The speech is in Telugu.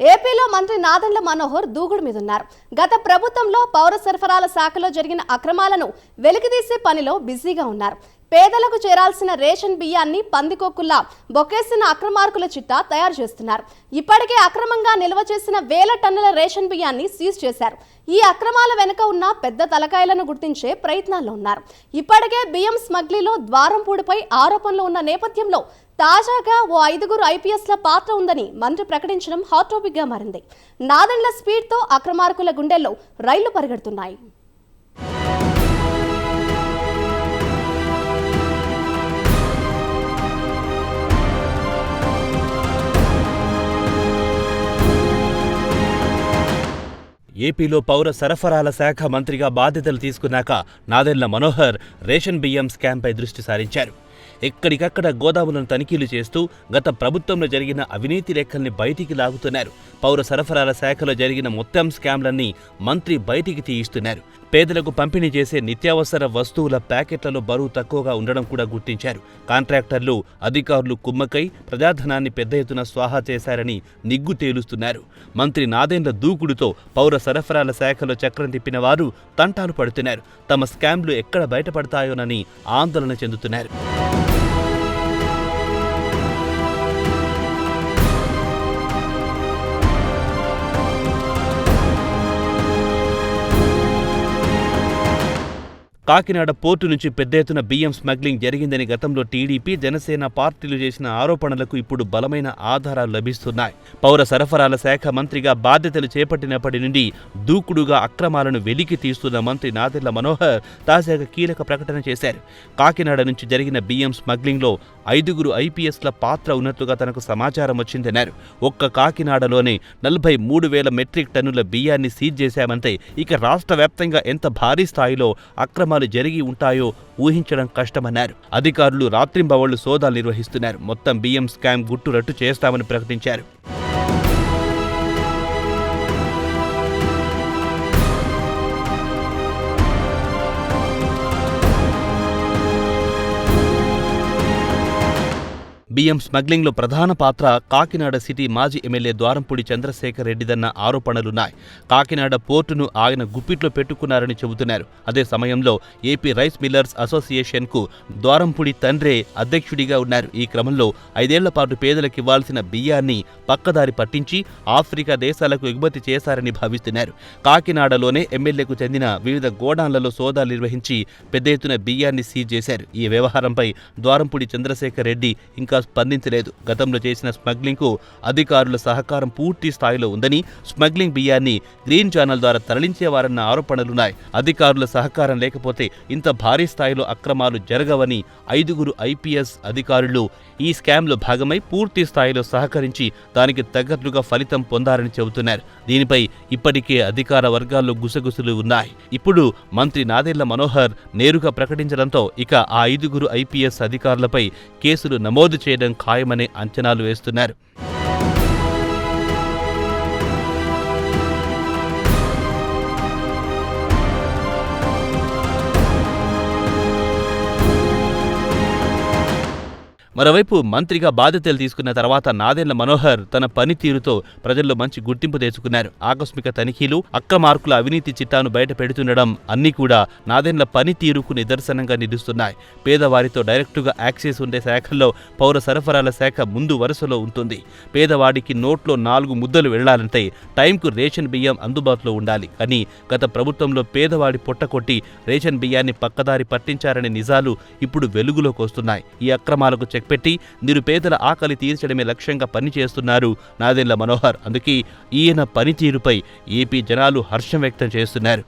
ఏపీలో మంత్రి నాదండ్ల మనోహర్ దూకుడు మీదున్నారు. గత ప్రభుత్వంలో పౌర సరఫరాల శాఖలో జరిగిన అక్రమాలను వెలికితీసే పనిలో బిజీగా ఉన్నారు. పేదలకు చేరాల్సిన రేషన్ బియ్యాన్ని పందికొక్కుల్లా బొక్కేసిన అక్రమార్కుల చిట్టా తయారు చేస్తున్నారు. ఇప్పటికే అక్రమంగా నిల్వ చేసిన వేల టన్నుల రేషన్ బియ్యాన్ని సీజ్ చేశారు. ఈ అక్రమాల వెనుక ఉన్న పెద్ద తలకాయలను గుర్తించే ప్రయత్నాల్లో ఉన్నారు. ఇప్పటికే బియ్యం స్మగ్లీలో ద్వారంపూడిపై ఆరోపణలు ఉన్న నేపథ్యంలో తాజాగా ఓ ఐదుగురు ఐపీఎస్ల పాత్ర ఉందని మంత్రి ప్రకటించడం హాట్ టాపిక్గా మారింది. నాదెండ్ల స్పీడ్తో అక్రమార్కుల గుండెల్లో రైళ్ళు పరిగెడుతున్నాయి. ఏపీలో పౌర సరఫరాల శాఖ మంత్రిగా బాధ్యతలు తీసుకున్నాక నాదెళ్ళ మనోహర్ రేషన్ బియ్యం స్కామ్పై దృష్టి సారించారు. ఎక్కడికక్కడ గోదాములను తనిఖీలు చేస్తూ గత ప్రభుత్వంలో జరిగిన అవినీతి లెక్కల్ని బయటికి లాగుతున్నారు. పౌర సరఫరాల శాఖలో జరిగిన మొత్తం స్కామ్లన్నీ మంత్రి బయటికి తీయిస్తున్నారు. పేదలకు పంపిణీ చేసే నిత్యావసర వస్తువుల ప్యాకెట్లలో బరువు తక్కువగా ఉండడం కూడా గుర్తించారు. కాంట్రాక్టర్లు అధికారులు కుమ్మకై ప్రజాధనాన్ని పెద్ద ఎత్తున స్వాహా చేశారని నిగ్గు తేలుస్తున్నారు. మంత్రి నాదెండ్ల దూకుడుతో పౌర సరఫరాల శాఖలో చక్రం తిప్పిన వారు తంటాలు పడుతున్నారు. తమ స్కామ్లు ఎక్కడ బయటపడతాయోనని ఆందోళన చెందుతున్నారు. కాకినాడ పోర్టు నుంచి పెద్ద ఎత్తున బియ్యం స్మగ్లింగ్ జరిగిందని గతంలో టీడీపీ జనసేన పార్టీలు చేసిన ఆరోపణలకు ఇప్పుడు బలమైన ఆధారాలు లభిస్తున్నాయి. పౌర సరఫరాల శాఖ మంత్రిగా బాధ్యతలు చేపట్టినప్పటి నుండి దూకుడుగా అక్రమాలను వెలికి తీస్తున్న మంత్రి నాదెళ్ళ మనోహర్ తాజాగా కీలక ప్రకటన చేశారు. కాకినాడ నుంచి జరిగిన బియ్యం స్మగ్లింగ్లో ఐదుగురు ఐపీఎస్ల పాత్ర ఉన్నట్లుగా తనకు సమాచారం వచ్చిందన్నారు. ఒక్క కాకినాడలోనే నలభై మూడు వేల మెట్రిక్ టన్నుల బియ్యాన్ని సీజ్ చేశామంటే ఇక రాష్ట్ర వ్యాప్తంగా ఎంత భారీ స్థాయిలో అక్రమాలు జరిగి ఉంటాయో ఊహించడం కష్టమన్నారు. అధికారులు రాత్రింబవళ్ళు సోదాలు నిర్వహిస్తున్నారు. మొత్తం బియ్యం స్కామ్ గుట్టు రట్టు చేస్తామని ప్రకటించారు. బియ్యం స్మగ్లింగ్లో ప్రధాన పాత్ర కాకినాడ సిటీ మాజీ ఎమ్మెల్యే ద్వారంపూడి చంద్రశేఖర్ రెడ్డిదన్న ఆరోపణలున్నాయి. కాకినాడ పోర్టును ఆయన గుప్పిట్లో పెట్టుకున్నారని చెబుతున్నారు. అదే సమయంలో ఏపీ రైస్ మిల్లర్స్ అసోసియేషన్కు ద్వారంపూడి తండ్రే అధ్యక్షుడిగా ఉన్నారు. ఈ క్రమంలో ఐదేళ్ళ పాటు పేదలకు ఇవ్వాల్సిన బియ్యాన్ని పక్కదారి పట్టించి ఆఫ్రికా దేశాలకు ఎగుమతి చేశారని భావిస్తున్నారు. కాకినాడలోనే ఎమ్మెల్యేకు చెందిన వివిధ గోడాన్లలో సోదాలు నిర్వహించి పెద్ద ఎత్తున బియ్యాన్ని సీజ్ చేశారు. ఈ వ్యవహారంపై ద్వారంపూడి చంద్రశేఖర్ రెడ్డి ఇంకా స్పందించలేదు. గతంలో చేసిన స్మగ్లింగ్కు అధికారుల సహకారం పూర్తి స్థాయిలో ఉందని స్మగ్లింగ్ బియ్యాన్ని గ్రీన్ ఛానల్ ద్వారా తరలించేవారన్న ఆరోపణలున్నాయి. అధికారుల సహకారం లేకపోతే ఇంత భారీ స్థాయిలో అక్రమాలు జరగవని ఐదుగురు ఐపీఎస్ అధికారులు ఈ స్కామ్లో భాగమై పూర్తి స్థాయిలో సహకరించి దానికి తగ్గట్లుగా ఫలితం పొందారని చెబుతున్నారు. దీనిపై ఇప్పటికే అధికార వర్గాల్లో గుసగుసలు ఉన్నాయి. ఇప్పుడు మంత్రి నాదెళ్ళ మనోహర్ నేరుగా ప్రకటించడంతో ఇక ఆ ఐదుగురు ఐపీఎస్ అధికారులపై కేసులు నమోదు చేయడం ఖాయమనే అంచనాలు వేస్తున్నారు. మరోవైపు మంత్రిగా బాధ్యతలు తీసుకున్న తర్వాత నాదెండ్ల మనోహర్ తన పనితీరుతో ప్రజల్లో మంచి గుర్తింపు తెచ్చుకున్నారు. ఆకస్మిక తనిఖీలు అక్రమార్కుల అవినీతి చిట్టాను బయట పెడుతుండడం అన్నీ కూడా నాదెండ్ల పనితీరుకు నిదర్శనంగా నిలుస్తున్నాయి. పేదవారితో డైరెక్టుగా యాక్సెస్ ఉండే శాఖల్లో పౌర సరఫరాల శాఖ ముందు వరుసలో ఉంటుంది. పేదవాడికి నోట్లో నాలుగు ముద్దలు వెళ్ళాలంటే టైంకు రేషన్ బియ్యం అందుబాటులో ఉండాలి. కానీ గత ప్రభుత్వంలో పేదవాడి పొట్టకొట్టి రేషన్ బియ్యాన్ని పక్కదారి పట్టించారనే నిజాలు ఇప్పుడు వెలుగులోకి వస్తున్నాయి. ఈ అక్రమాలకు చెక్ పెట్టి నిరుపేదల ఆకలి తీర్చడమే లక్ష్యంగా పనిచేస్తున్నారు నాదెండ్ల మనోహర్. అందుకే ఈయన పనితీరుపై ఏపీ జనాలు హర్షం వ్యక్తం చేస్తున్నారు.